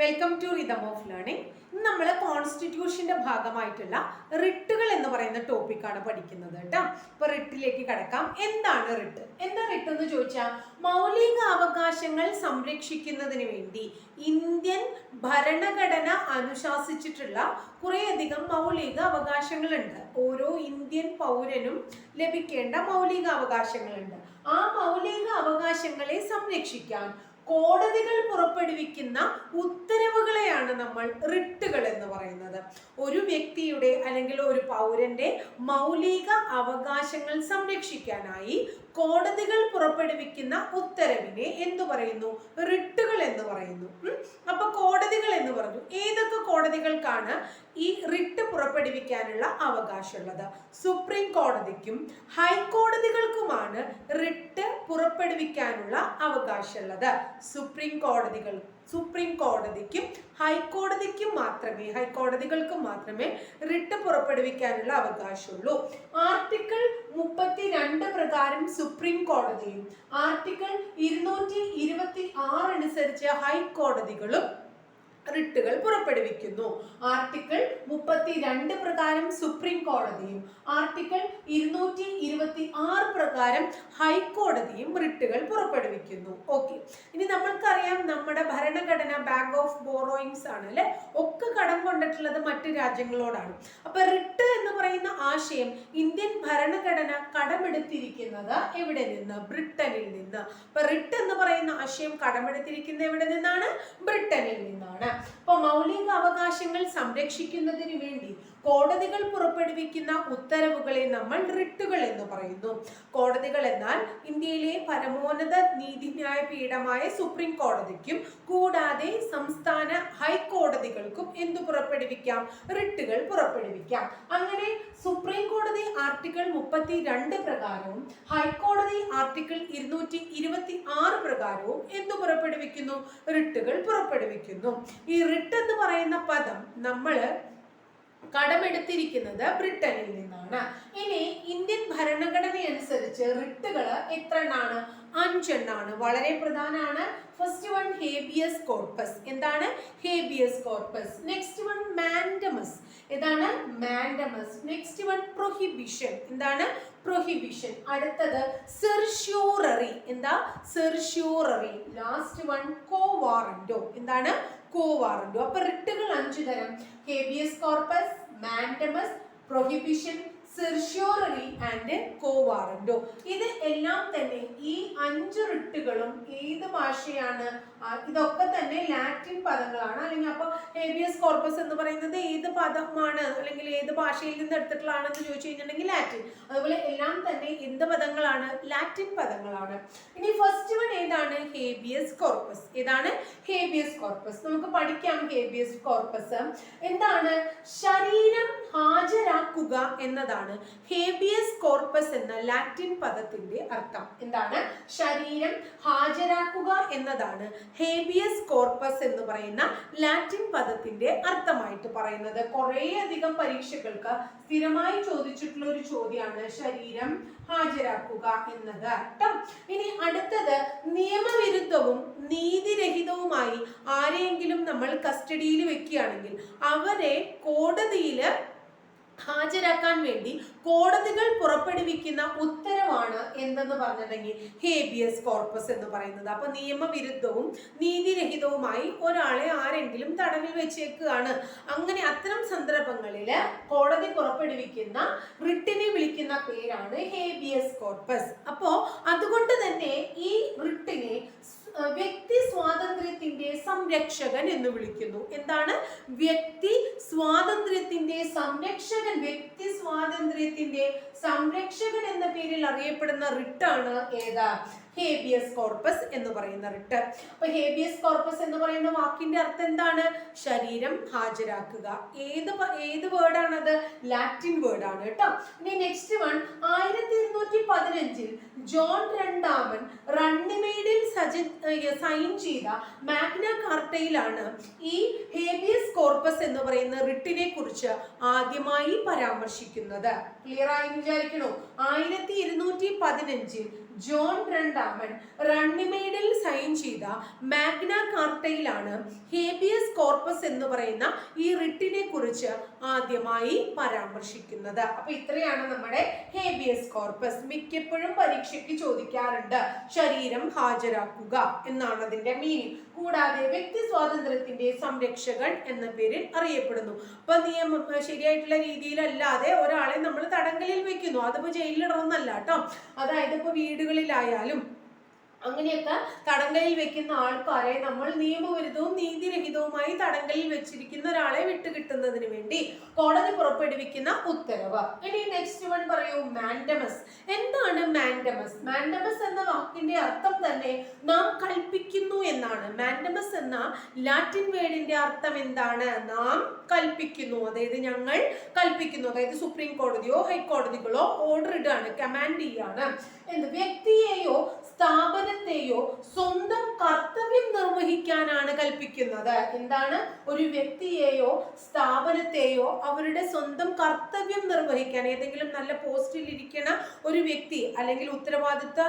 Welcome to rhythm of learning ഇന്ന് നമ്മൾ കോൺസ്റ്റിറ്റ്യൂഷന്റെ ഭാഗമായിട്ടുള്ള റിട്ടുകൾ എന്ന് പറയുന്ന ടോപ്പിക്കാണ് പഠിക്കുന്നത് കേട്ടോ. ഇപ്പൊ റിട്ടിലേക്ക് കടക്കാം. എന്താണ് റിട്ട് എന്താ റിട്ട് എന്ന് ചോദിച്ചാൽ മൗലിക അവകാശങ്ങൾ സംരക്ഷിക്കുന്നതിന് വേണ്ടി ഇന്ത്യൻ ഭരണഘടന അനുശാസിച്ചിട്ടുള്ള കുറേയധികം മൗലിക അവകാശങ്ങളുണ്ട് ഓരോ ഇന്ത്യൻ പൗരനും ലഭിക്കേണ്ട മൗലിക അവകാശങ്ങളുണ്ട് ആ മൗലിക അവകാശങ്ങളെ സംരക്ഷിക്കാൻ കോടതികൾ പുറപ്പെടുവിക്കുന്ന ഉത്തരവുകളെയാണ് നമ്മൾ റിട്ടുകൾ എന്ന് പറയുന്നത്. ഒരു വ്യക്തിയുടെ അല്ലെങ്കിൽ ഒരു പൗരന്റെ മൗലിക അവകാശങ്ങൾ സംരക്ഷിക്കാനായി കോടതികൾ പുറപ്പെടുവിക്കുന്ന ഉത്തരവിനെ എന്തു പറയുന്നു? റിട്ടുകൾ എന്ന് പറയുന്നു. അപ്പൊ കോടതികൾ എന്ന് കോടതികൾക്കാണ് ഈ റിട്ട് പുറപ്പെടുവിക്കാനുള്ള അവകാശമുള്ളത്. സുപ്രീം കോടതിക്കും ഹൈക്കോടതികൾക്കുമാണ് റിട്ട് പുറപ്പെടുവിക്കാനുള്ള അവകാശമുള്ളത്. സുപ്രീം കോടതികൾ സുപ്രീം കോടതിക്കും ഹൈക്കോടതിക്കും മാത്രമേ ഹൈക്കോടതികൾക്ക് മാത്രമേ റിട്ട് പുറപ്പെടുവിക്കാനുള്ള അവകാശമുള്ളൂ. ആർട്ടിക്കിൾ മുപ്പത്തി രണ്ട് പ്രകാരം സുപ്രീം കോടതിയും ആർട്ടിക്കിൾ ഇരുന്നൂറ്റി ഇരുപത്തി ആറ് അനുസരിച്ച് ഹൈക്കോടതികളും റിട്ടുകൾ പുറപ്പെടുവിക്കുന്നു. ആർട്ടിക്കിൾ മുപ്പത്തി രണ്ട് പ്രകാരം സുപ്രീം കോടതിയും ആർട്ടിക്കിൾ ഇരുന്നൂറ്റി ഇരുപത്തി ആറ് പ്രകാരം ഹൈക്കോടതിയും റിട്ടുകൾ പുറപ്പെടുവിക്കുന്നു. ഓക്കെ ഇനി നമ്മൾക്കറിയാം നമ്മുടെ ഭരണഘടന ബാങ്ക് ഓഫ് ബോറോയിങ്സ് ആണ് അല്ലെ ഒക്കെ കൊണ്ടിട്ടുള്ളത് മറ്റു രാജ്യങ്ങളോടാണ്. അപ്പൊ റിട്ട് എന്ന് പറയുന്ന ആശയം ഇന്ത്യൻ ഭരണഘടന കടമെടുത്തിരിക്കുന്നത് എവിടെ നിന്ന്? ബ്രിട്ടനിൽ നിന്ന്. അപ്പൊ റിട്ട് എന്ന് പറയുന്ന ആശയം കടമെടുത്തിരിക്കുന്നത് എവിടെ നിന്നാണ്? ബ്രിട്ടനിൽ നിന്നാണ്. അപ്പൊ മൗലിക അവകാശങ്ങൾ സംരക്ഷിക്കുന്നതിന് വേണ്ടി കോടതികൾ പുറപ്പെടുവിക്കുന്ന ഉത്തരവുകളെ നമ്മൾ റിട്ടുകൾ എന്ന് പറയുന്നു. കോടതികൾ എന്നാൽ ഇന്ത്യയിലെ പരമോന്നത നീതിന്യായ പീഠമായ സുപ്രീം കോടതിക്കും കൂടാതെ സംസ്ഥാന ഹൈക്കോടതികൾക്കും എന്തു പുറപ്പെടുവിക്കാം? റിട്ടുകൾ പുറപ്പെടുവിക്കാം. അങ്ങനെ സുപ്രീം കോടതി ആർട്ടിക്കിൾ മുപ്പത്തി രണ്ട് പ്രകാരവും ഹൈക്കോടതി ആർട്ടിക്കിൾ ഇരുന്നൂറ്റി ഇരുപത്തി ആറ് പ്രകാരവും എന്തു പുറപ്പെടുവിക്കുന്നു? റിട്ടുകൾ പുറപ്പെടുവിക്കുന്നു. ഈ റിട്ട് എന്ന് പറയുന്ന പദം നമ്മൾ കടമെടുത്തിരിക്കുന്നത് ബ്രിട്ടനിൽ നിന്നാണ്. ഇനി ഇന്ത്യൻ ഭരണഘടന അനുസരിച്ച് റിട്ടുകൾ എത്ര എണ്ണാണ് അഞ്ചെണ്ണാണ്. വളരെ പ്രധാനമാണ് ഫസ്റ്റ് വൺ ഹേബിയസ് കോർപ്പസ് എന്താണ്? Habeas corpus next one mandamus ഏതാണ്? മാൻഡമസ് നെക്സ്റ്റ് വൺ പ്രൊഹിബിഷൻ എന്താണ്? പ്രൊഹിബിഷൻ അടുത്തത് സെർഷ്യൂററി എന്താ? Certiorari last one quo warranto എന്താണ്? കോവാറന്റോ അപ്പൊ റിട്ടുകൾ അഞ്ചു തരം. Habeas corpus mandamus prohibition certiorari and quo warranto ഇത് എല്ലാം തന്നെ ഈ അഞ്ച് റിട്ടുകളും ഏത് ഭാഷയാണ് ഇതൊക്കെ തന്നെ ലാറ്റിൻ പദങ്ങളാണ്. അല്ലെങ്കിൽ അപ്പൊ ഹേബിയസ് കോർപ്പസ് എന്ന് പറയുന്നത് ഏത് പദമാണ്? അല്ലെങ്കിൽ ഏത് ഭാഷയിൽ നിന്ന് എടുത്തിട്ടുള്ളതാണെന്ന് ചോദിച്ചു കഴിഞ്ഞിട്ടുണ്ടെങ്കിൽ ലാറ്റിൻ അതുപോലെ എല്ലാം തന്നെ എന്ത് പദങ്ങളാണ്? ലാറ്റിൻ പദങ്ങളാണ്. ഇനി ഫസ്റ്റ് വൺ ഏതാണ്? ഹേബിയസ് കോർപ്പസ് ഏതാണ്? ഹേബിയസ് കോർപ്പസ് നമുക്ക് പഠിക്കാം ഹേബിയസ് കോർപ്പസ് എന്താണ്? ശരീരം ഹാജരാക്കുക എന്നതാണ്. ഹേബിയസ് കോർപ്പസ് എന്ന ലാറ്റിൻ പദത്തിന്റെ അർത്ഥം. എന്താണ്? ശരീരം ഹാജരാക്കുക എന്നതാണ്. ഹേബിയസ് കോർപ്പസ് എന്ന് പറയുന്ന ലാറ്റിൻ പദത്തിന്റെ അർത്ഥമായിട്ട് പറയുന്നത്. കുറേയധികം പരീക്ഷകൾക്ക് സ്ഥിരമായി ചോദിച്ചിട്ടുള്ള ഒരു ചോദ്യമാണ് ശരീരം ഹാജരാക്കുക എന്നത് അർത്ഥം ഇനി അടുത്തത് നിയമവിരുദ്ധവും നീതിരഹിതവുമായി ആരെയെങ്കിലും നമ്മൾ കസ്റ്റഡിയിൽ വെക്കുകയാണെങ്കിൽ അവരെ കോടതിയിൽ ഹാജരാക്കാൻ വേണ്ടി കോടതികൾ പുറപ്പെടുവിക്കുന്ന ഉത്തരവാണ് എന്തെന്ന് പറഞ്ഞിട്ടുണ്ടെങ്കിൽ ഹേബിയസ് കോർപ്പസ് എന്ന് പറയുന്നത്. അപ്പൊ നിയമവിരുദ്ധവും നീതിരഹിതവുമായി ഒരാളെ ആരെങ്കിലും തടവിൽ വെച്ചേക്കുകയാണ്. അങ്ങനെ അത്തരം സന്ദർഭങ്ങളിൽ കോടതി പുറപ്പെടുവിക്കുന്ന റിട്ടിനെ വിളിക്കുന്ന പേരാണ് ഹേബിയസ് കോർപ്പസ് അപ്പോ അതുകൊണ്ട് തന്നെ ഈ റിട്ടിനെ വ്യക്തി സ്വാതന്ത്ര്യത്തിന്റെ സംരക്ഷകൻ എന്ന് വിളിക്കുന്നു. എന്താണ്? വ്യക്തി സ്വാതന്ത്ര്യത്തിന്റെ സംരക്ഷകൻ വ്യക്തി സ്വാതന്ത്ര്യത്തിന്റെ സംരക്ഷകൻ എന്ന പേരിൽ അറിയപ്പെടുന്ന റിട്ടാണ് ഏതാ? ഹേബിയസ് കോർപ്പസ് എന്ന് പറയുന്ന റിട്ട്. അപ്പൊ ഹേബിയസ് കോർപ്പസ് എന്ന് പറയുന്ന വാക്കിന്റെ അർത്ഥം എന്താണ്? ശരീരം ഹാജരാക്കുക. ഏത് ഏത് വേർഡാണത് ലാറ്റിൻ വേർഡാണ് കേട്ടോ. ഇനി നെക്സ്റ്റ് വൺ ആയിരത്തി ഇരുന്നൂറ്റി പതിനഞ്ചിൽ ജോൺ രണ്ടാമൻ റണ്ണിമേഡിൽ സജി സൈൻ ചെയ്ത മാഗ്ന കാർട്ടയിലാണ് ഈ ഹേബിയസ് കോർപ്പസ് എന്ന് പറയുന്ന റിട്ടിനെ കുറിച്ച് ആദ്യമായി പരാമർശിക്കുന്നത്. ക്ലിയർ ആയി വിചാരിക്കണോ? ആയിരത്തി ഇരുന്നൂറ്റി പതിനഞ്ചിൽ ജോൺ രണ്ടാമൻ റണ്ണിമേഡിൽ സൈൻ ചെയ്ത മാഗ്ന കാർട്ടയിലാണ് ഹേബിയസ് കോർപ്പസ് എന്ന് പറയുന്ന ഈ റിട്ടിനെ കുറിച്ച് ആദ്യമായി പരാമർശിക്കുന്നത്. അപ്പൊ ഇത്രയാണ് നമ്മുടെ ഹേബിയസ് കോർപ്പസ്. മിക്കപ്പോഴും പരീക്ഷയ്ക്ക് ചോദിക്കാറുണ്ട് ശരീരം ഹാജരാക്കുക എന്നാണ് അതിന്റെ മീനിങ് കൂടാതെ വ്യക്തി സ്വാതന്ത്ര്യത്തിന്റെ സംരക്ഷകൻ എന്ന പേരിൽ അറിയപ്പെടുന്നു. അപ്പൊ നിയമം ശരിയായിട്ടുള്ള രീതിയിലല്ലാതെ ഒരാളെ നമ്മൾ തടങ്കലിൽ വെക്കുന്നു. അതിപ്പോ ജയിലിലിടണമെന്നല്ല കേട്ടോ. അതായത് ഇപ്പൊ വീടുകളിലായാലും അങ്ങനെയൊക്കെ തടങ്കലിൽ വെക്കുന്ന ആൾക്കാരെ നമ്മൾ നിയമവിരുദ്ധവും നീതിരഹിതവുമായി തടങ്കലിൽ വെച്ചിരിക്കുന്ന ഒരാളെ വിട്ടുകിട്ടുന്നതിന് വേണ്ടി കോടതി പുറപ്പെടുവിക്കുന്ന ഉത്തരവ്. ഇനി നെക്സ്റ്റ് വൺ പറയൂ മാൻഡമസ് എന്താണ് മാൻഡമസ് മാൻഡമസ് എന്ന വാക്കിന്റെ അർത്ഥം തന്നെ നാം കൽപ്പിക്കുന്നു എന്നാണ്. മാൻഡമസ് എന്ന ലാറ്റിൻ വേർഡിന്റെ അർത്ഥം എന്താണ്? നാം കൽപ്പിക്കുന്നു. അതായത് ഞങ്ങൾ കൽപ്പിക്കുന്നു. അതായത് സുപ്രീം കോടതിയോ ഹൈക്കോടതികളോ ഓർഡർ ഇടാണ് കമാൻഡ് ചെയ്യാണ് എന്ത്? വ്യക്തിയെയോ സ്ഥാപനത്തെയോ സ്വന്തം കർത്തവ്യം നിർവഹിക്കാനാണ് കൽപ്പിക്കുന്നത്. എന്താണ്? ഒരു വ്യക്തിയെയോ സ്ഥാപനത്തെയോ അവരുടെ സ്വന്തം കർത്തവ്യം നിർവഹിക്കാൻ. ഏതെങ്കിലും നല്ല പോസ്റ്റിൽ ഇരിക്കുന്ന ഒരു വ്യക്തി അല്ലെങ്കിൽ ഉത്തരവാദിത്ത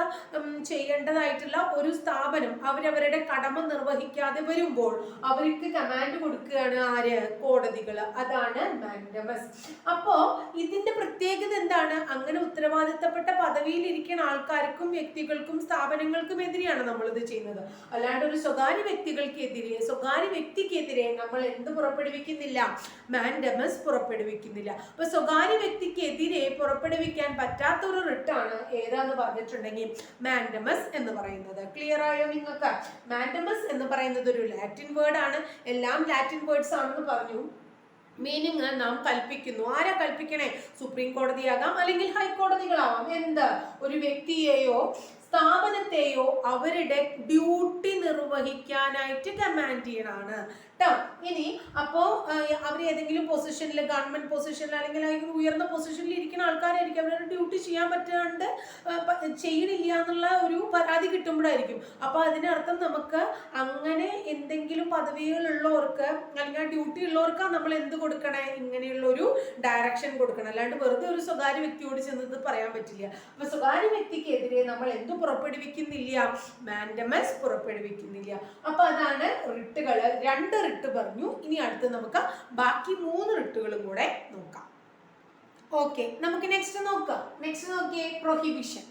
ചെയ്യേണ്ടതായിട്ടുള്ള ഒരു സ്ഥാപനം അവരവരുടെ കടമ നിർവഹിക്കാതെ വരുമ്പോൾ അവർക്ക് കമാൻഡ് കൊടുക്കുകയാണ് ആര്? കോടതികൾ. അതാണ് മാൻഡമസ്. അപ്പോ ഇതിന്റെ പ്രത്യേകത എന്താണ്? അങ്ങനെ ഉത്തരവാദിത്തപ്പെട്ട പദവിയിൽ ഇരിക്കുന്ന ആൾക്കാർക്കും വ്യക്തികൾക്കും സ്ഥാപനങ്ങൾക്കും എതിരെയാണ് നമ്മൾ ഇത് ചെയ്യുന്നത്. അല്ലാണ്ട് ഒരു സ്വകാര്യ വ്യക്തികൾക്കെതിരെ സ്വകാര്യ വ്യക്തിക്കെതിരെ നമ്മൾ എന്ത് പുറപ്പെടുവിക്കുന്നില്ല? മാൻഡമസ് പുറപ്പെടുവിക്കുന്നില്ല. അപ്പൊ സ്വകാര്യ വ്യക്തിക്കെതിരെ പുറപ്പെടുവിക്കാൻ പറ്റാത്ത ഒരു റിട്ടാണ് ഏതാന്ന് പറഞ്ഞിട്ടുണ്ടെങ്കിൽ മാൻഡമസ് എന്ന് പറയുന്നത്. ക്ലിയർ ആയോ നിങ്ങൾക്ക്? മാൻഡമസ് എന്ന് പറയുന്നത് ഒരു ലാറ്റിൻ വേർഡ് ആണ്. എല്ലാം ലാറ്റിൻ വേർഡ്സ് ആണെന്ന് പറഞ്ഞു. മീനിങ് നാം കൽപ്പിക്കുന്നു. ആരാ കൽപ്പിക്കണേ? സുപ്രീം കോടതിയാകാം അല്ലെങ്കിൽ ഹൈക്കോടതികളാവാം എന്ത്? ഒരു വ്യക്തിയെയോ സ്ഥാപനത്തെയോ അവരുടെ ഡ്യൂട്ടി നിർവഹിക്കാനായിട്ട് കമാൻഡ് ചെയ്യണാണ് ട്ടോ ഇനി അപ്പോ അവർ ഏതെങ്കിലും പൊസിഷനിൽ ഗവൺമെന്റ് പൊസിഷനിൽ അല്ലെങ്കിൽ അല്ലെങ്കിൽ ഉയർന്ന പൊസിഷനിൽ ഇരിക്കുന്ന ആൾക്കാരായിരിക്കും. അവരുടെ ഡ്യൂട്ടി ചെയ്യാൻ പറ്റാണ്ട് ചെയ്യണില്ല എന്നുള്ള ഒരു പരാതി കിട്ടുമ്പോഴായിരിക്കും. അപ്പൊ അതിനർത്ഥം നമുക്ക് അങ്ങനെ എന്തെങ്കിലും പദവികളുള്ളവർക്ക് അല്ലെങ്കിൽ ആ ഡ്യൂട്ടി ഉള്ളവർക്കാണ് നമ്മൾ എന്ത് കൊടുക്കണേ? ഇങ്ങനെയുള്ള ഒരു ഡയറക്ഷൻ കൊടുക്കണം. അല്ലാണ്ട് വെറുതെ ഒരു സ്വകാര്യ വ്യക്തിയോട് ചെന്നത് പറയാൻ പറ്റില്ല. അപ്പൊ സ്വകാര്യ വ്യക്തിക്കെതിരെ നമ്മൾ എന്ത് പുറപ്പെടുവിക്കുന്നില്ല? മാൻഡമസ് പുറപ്പെടുവിക്കുന്നില്ല. അപ്പൊ അതാണ് റിട്ടുകൾ രണ്ട് റിട്ട് പറഞ്ഞു. ഇനി അടുത്ത് നമുക്ക് ബാക്കി മൂന്ന് റിട്ടുകളും കൂടെ നോക്കാം. ഓക്കെ നമുക്ക് നെക്സ്റ്റ് നോക്കാം. നെക്സ്റ്റ് നോക്കിയേ പ്രൊഹിബിഷൻ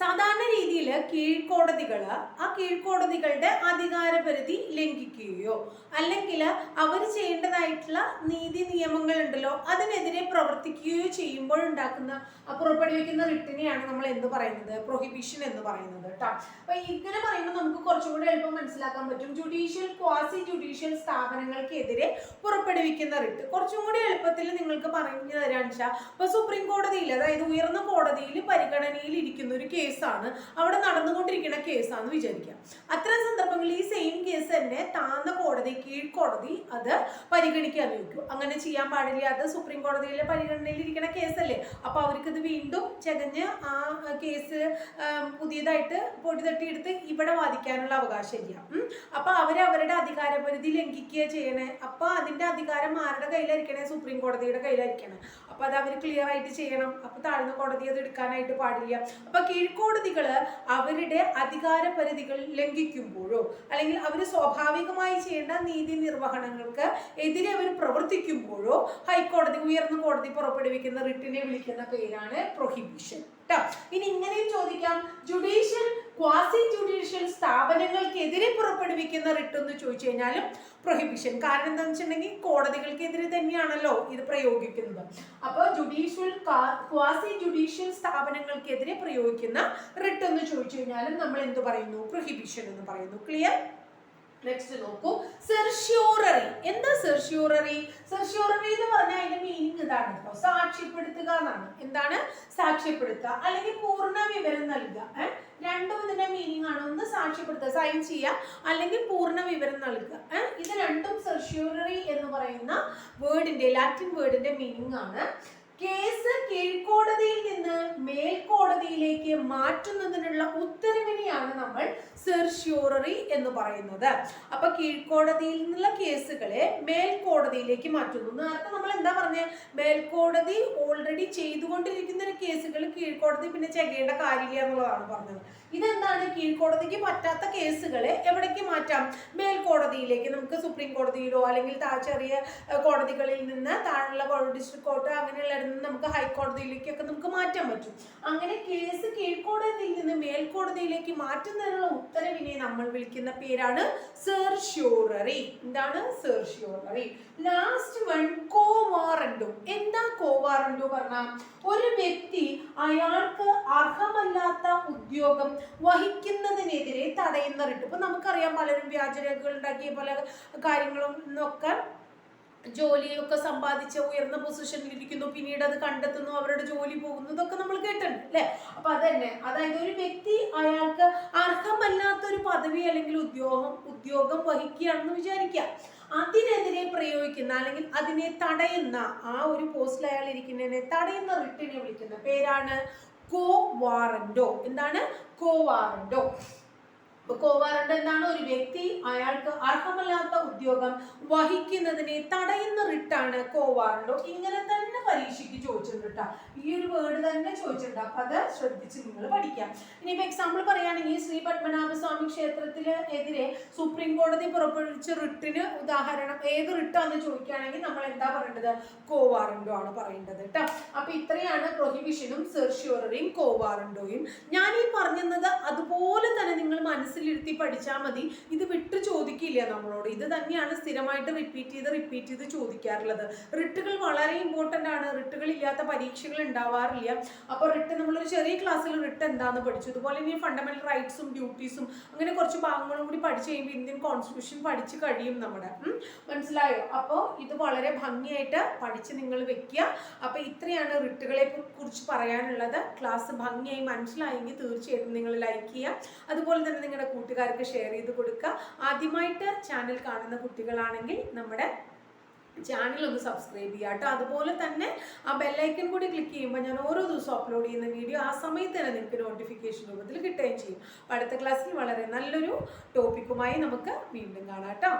സാധാരണ രീതിയിൽ കീഴ്ക്കോടതികൾ ആ കീഴ്ക്കോടതികളുടെ അധികാരപരിധി ലംഘിക്കുകയോ അല്ലെങ്കിൽ അവർ ചെയ്യേണ്ടതായിട്ടുള്ള നീതി നിയമങ്ങൾ ഉണ്ടല്ലോ അതിനെതിരെ പ്രവർത്തിക്കുകയോ ചെയ്യുമ്പോൾ ഉണ്ടാക്കുന്ന പുറപ്പെടുവിക്കുന്ന റിട്ടിനെയാണ് നമ്മൾ എന്ത് പറയുന്നത്? പ്രൊഹിബിഷൻ എന്ന് പറയുന്നത് കേട്ടോ അപ്പൊ ഇങ്ങനെ പറയുമ്പോൾ നമുക്ക് കുറച്ചും കൂടി എളുപ്പം മനസ്സിലാക്കാൻ പറ്റും. ജുഡീഷ്യൽ ക്വാസി ജുഡീഷ്യൽ സ്ഥാപനങ്ങൾക്കെതിരെ പുറപ്പെടുവിക്കുന്ന റിട്ട്. കുറച്ചും കൂടി എളുപ്പത്തിൽ നിങ്ങൾക്ക് പറഞ്ഞു തരാൻ വെച്ചാൽ ഇപ്പൊ സുപ്രീം കോടതിയിൽ അതായത് ഉയർന്ന കോടതിയിൽ പരിഗണനയിൽ ഇരിക്കുന്ന ഒരു കേസാണ് അവിടെ നടന്നുകൊണ്ടിരിക്കുന്ന കേസാന്ന് വിചാരിക്കാം. അത്തരം സന്ദർഭങ്ങളിൽ ഈ സെയിം കേസ് തന്നെ താന്ന കോടതി കീഴ്ക്കോടതി അത് പരിഗണിക്കാൻ വയ്ക്കും അങ്ങനെ ചെയ്യാൻ പാടില്ല. അത് സുപ്രീം കോടതിയിലെ പരിഗണനയിൽ ഇരിക്കുന്ന കേസല്ലേ അപ്പൊ അവർക്ക് ഇത് വീണ്ടും ചകഞ്ഞ് ആ കേസ് പുതിയതായിട്ട് പൊടി തട്ടിയെടുത്ത് ഇവിടെ വാദിക്കാനുള്ള അവകാശം ഇല്ല. അപ്പൊ അവരവരുടെ അധികാരപരിധി ലംഘിക്കുക ചെയ്യണേ. അപ്പൊ അതിന്റെ അധികാരം ആരുടെ കയ്യിലായിരിക്കണേ? സുപ്രീം കോടതിയുടെ കയ്യിലായിരിക്കണേ. അപ്പൊ അത് അവർ ക്ലിയർ ആയിട്ട് ചെയ്യണം. അപ്പൊ താഴ്ന്ന കോടതി അത് എടുക്കാനായിട്ട് പാടില്ല. അപ്പൊ കീഴ്ക്കോടതികൾ അവരുടെ അധികാര പരിധികൾ ലംഘിക്കുമ്പോഴോ അല്ലെങ്കിൽ അവർ സ്വാഭാവികമായി ചെയ്യേണ്ട നീതി നിർവഹണങ്ങൾക്ക് എതിരെ അവർ പ്രവർത്തിക്കുമ്പോഴോ ഹൈക്കോടതി ഉയർന്ന കോടതി പുറപ്പെടുവിക്കുന്ന റിട്ടിനെ വിളിക്കുന്ന പേരാണ് പ്രൊഹിബിഷൻ. ട്ടോ ഇനി ഇങ്ങനെയും ചോദിക്കാം. ജുഡീഷ്യൽ ക്വാസി ജുഡീഷ്യൽ സ്ഥാപനങ്ങൾക്കെതിരെ പുറപ്പെടുവിക്കുന്ന റിട്ട് എന്ന് ചോദിച്ചു കഴിഞ്ഞാലും പ്രൊഹിബിഷൻ കാരണം എന്താണെന്ന് വെച്ചിട്ടുണ്ടെങ്കിൽ കോടതികൾക്കെതിരെ തന്നെയാണല്ലോ ഇത് പ്രയോഗിക്കുന്നത്. അപ്പോൾ ജുഡീഷ്യൽ ക്വാസി ജുഡീഷ്യൽ സ്ഥാപനങ്ങൾക്കെതിരെ പ്രയോഗിക്കുന്ന റിട്ട് എന്ന് ചോദിച്ചു കഴിഞ്ഞാലും നമ്മൾ എന്ത് പറയുന്നു? പ്രൊഹിബിഷൻ എന്ന് പറയുന്നു. ക്ലിയർ നെക്സ്റ്റ് നോക്കൂ. സെർഷ്യൂററി എന്താ സെർഷ്യൂററി സെർഷ്യൂററി എന്ന് പറഞ്ഞാൽ അതിന്റെ മീനിങ് ഇതാണ് കേട്ടോ സാക്ഷ്യപ്പെടുത്തുക എന്നാണ്. എന്താണ്? സാക്ഷ്യപ്പെടുത്തുക. അല്ലെങ്കിൽ പൂർണ വിവരം നൽകുക? രണ്ടും ഇതിന്റെ മീനിങ് ആണ്. ഒന്ന് സാക്ഷ്യപ്പെടുത്തുക സൈൻ ചെയ്യുക. അല്ലെങ്കിൽ പൂർണ വിവരം നൽകുക? ഇത് രണ്ടും സെർഷ്യൂററി എന്ന് പറയുന്ന വേർഡിന്റെ ലാറ്റിൻ വേർഡിന്റെ മീനിങ് ആണ്. കേസ് കീഴ്ക്കോടതിയിൽ നിന്ന് മേൽക്കോടതിയിലേക്ക് മാറ്റുന്നതിനുള്ള ഉത്തരവിനെയാണ് നമ്മൾ സെർഷ്യൂററി എന്ന് പറയുന്നത്. അപ്പൊ കീഴ്ക്കോടതിയിൽ നിന്നുള്ള കേസുകളെ മേൽക്കോടതിയിലേക്ക് മാറ്റുന്നു. നേരത്തെ നമ്മൾ എന്താ പറഞ്ഞ? മേൽക്കോടതി ഓൾറെഡി ചെയ്തുകൊണ്ടിരിക്കുന്ന കേസുകൾ കീഴ്ക്കോടതി പിന്നെ ചെയ്യേണ്ട കാര്യമില്ല എന്നുള്ളതാണ് പറഞ്ഞത്. ഇതെന്താണ്? കീഴ്ക്കോടതിക്ക് പറ്റാത്ത കേസുകളെ എവിടേക്ക് മാറ്റാം? മേൽക്കോടതിയിലേക്ക്. നമുക്ക് സുപ്രീം കോടതിയിലോ അല്ലെങ്കിൽ താ ചെറിയ കോടതികളിൽ നിന്ന് താഴെയുള്ള ഡിസ്ട്രിക്ട് കോർട്ട് അങ്ങനെയുള്ള നിന്ന് നമുക്ക് ഹൈക്കോടതിയിലേക്കൊക്കെ നമുക്ക് മാറ്റാൻ പറ്റും. അങ്ങനെ കേസ് കീഴ്ക്കോടതിയിൽ നിന്ന് മേൽക്കോടതിയിലേക്ക് മാറ്റുന്നതിനുള്ള ഉത്തരവിനെ നമ്മൾ വിളിക്കുന്ന പേരാണ് സെർഷ്യൂററി എന്താണ്? സെർഷ്യൂററി ലാസ്റ്റ് വൺ കോവാറണ്ടും എന്താ കോവാറണ്ടു പറഞ്ഞാൽ ഒരു വ്യക്തി അയാൾക്ക് അർഹമല്ലാത്ത ഉദ്യോഗം വഹിക്കുന്നതിനെതിരെ തടയുന്ന റിട്ട് ഇപ്പൊ നമുക്കറിയാം പലരും വ്യാജരേഖകൾ ഉണ്ടാക്കിയ പല കാര്യങ്ങളും ഒക്കെ ജോലിയൊക്കെ സമ്പാദിച്ച് ഉയർന്ന പൊസിഷനിൽ ഇരിക്കുന്നു. പിന്നീട് അത് കണ്ടെത്തുന്നു അവരുടെ ജോലി പോകുന്നു ഇതൊക്കെ നമ്മൾ കേട്ടിട്ടുണ്ട് അല്ലെ? അപ്പൊ അതന്നെ. അതായത് ഒരു വ്യക്തി അയാൾക്ക് അർഹമല്ലാത്ത ഒരു പദവി അല്ലെങ്കിൽ ഉദ്യോഗം ഉദ്യോഗം വഹിക്കുകയാണെന്ന് വിചാരിക്കുക. അതിനെതിരെ പ്രയോഗിക്കുന്ന അല്ലെങ്കിൽ അതിനെ തടയുന്ന ആ ഒരു പോസ്റ്റിൽ അയാൾ ഇരിക്കുന്നതിനെ തടയുന്ന റിട്ടിനെ വിളിക്കുന്ന പേരാണ് കോ വാറന്റോ എന്താണ് കോ വാറന്റോ എന്താണ്? ഒരു വ്യക്തി അയാൾക്ക് അർഹമല്ലാത്ത ഉദ്യോഗം വഹിക്കുന്നതിനെ തടയുന്ന റിട്ടാണ് കോവാറണ്ടോ ഇങ്ങനെ തന്നെ പരീക്ഷയ്ക്ക് ചോദിച്ചിട്ടുണ്ട്. കേട്ടോ ഈ ഒരു വേർഡ് തന്നെ ചോദിച്ചിട്ടുണ്ട്. അപ്പൊ അത് ശ്രദ്ധിച്ച് നിങ്ങൾ പഠിക്കാം. ഇനിയിപ്പോ എക്സാമ്പിൾ പറയുകയാണെങ്കിൽ ശ്രീ പത്മനാഭസ്വാമി ക്ഷേത്രത്തിന് എതിരെ സുപ്രീം കോടതി പുറപ്പെടുവിച്ച റിട്ടിന് ഉദാഹരണം ഏത് റിട്ടാന്ന് ചോദിക്കുകയാണെങ്കിൽ നമ്മൾ എന്താ പറയേണ്ടത്? കോവാറണ്ടോ ആണ് പറയേണ്ടത് കേട്ടോ. അപ്പൊ ഇത്രയാണ് പ്രൊഹിബിഷനും സെർഷ്യൂററിയും കോവാറണ്ടോയും ഞാൻ ഈ പറഞ്ഞത് അതുപോലെ തന്നെ നിങ്ങൾ മനസ്സിലിരുത്തി പഠിച്ചാൽ മതി. ഇത് വിട്ടു ചോദിക്കില്ല നമ്മളോട്. ഇത് തന്നെയാണ് സ്ഥിരമായിട്ട് റിപ്പീറ്റ് ചെയ്ത് റിപ്പീറ്റ് ചെയ്ത് ചോദിക്കാറുള്ളത്. റിട്ടുകൾ വളരെ ഇമ്പോർട്ടന്റ് ആണ് റിട്ടുകൾ ഇല്ലാത്ത പരീക്ഷകൾ ഉണ്ടാവാറില്ല. അപ്പോൾ റിട്ട് നമ്മളൊരു ചെറിയ ക്ലാസ്സിൽ റിട്ട് എന്താന്ന് പഠിച്ചു. അതുപോലെ ഇനി ഫണ്ടമെന്റൽ റൈറ്റ്സും ഡ്യൂട്ടീസും അങ്ങനെ കുറച്ച് ഭാഗങ്ങളും കൂടി പഠിച്ചു കഴിയുമ്പോൾ ഇന്ത്യൻ കോൺസ്റ്റിറ്റ്യൂഷൻ പഠിച്ചു കഴിയും നമ്മുടെ. മനസ്സിലായോ? അപ്പോൾ ഇത് വളരെ ഭംഗിയായിട്ട് പഠിച്ച് നിങ്ങൾ വെക്കുക. അപ്പോൾ ഇത്രയാണ് റിട്ടുകളെ കുറിച്ച് പറയാനുള്ളത്. ക്ലാസ് ഭംഗിയായി മനസ്സിലായെങ്കിൽ തീർച്ചയായിട്ടും നിങ്ങൾ ലൈക്ക് ചെയ്യുക. അതുപോലെ തന്നെ നിങ്ങളുടെ കൂട്ടുകാർക്ക് ഷെയർ ചെയ്ത് കൊടുക്കുക. ആദ്യമായിട്ട് ചാനൽ കാണുന്ന കുട്ടികളാണെങ്കിൽ നമ്മുടെ ചാനൽ ഒന്ന് സബ്സ്ക്രൈബ് ചെയ്യുക കേട്ടോ. അതുപോലെ തന്നെ ആ ബെല്ലൈക്കൺ കൂടി ക്ലിക്ക് ചെയ്യുമ്പോൾ ഞാൻ ഓരോ ദിവസവും അപ്ലോഡ് ചെയ്യുന്ന വീഡിയോ ആ സമയത്ത് തന്നെ നിങ്ങൾക്ക് നോട്ടിഫിക്കേഷൻ രൂപത്തിൽ കിട്ടുകയും ചെയ്യും. അടുത്ത ക്ലാസ്സിൽ വളരെ നല്ലൊരു ടോപ്പിക്കുമായി നമുക്ക് വീണ്ടും കാണാം കേട്ടോ.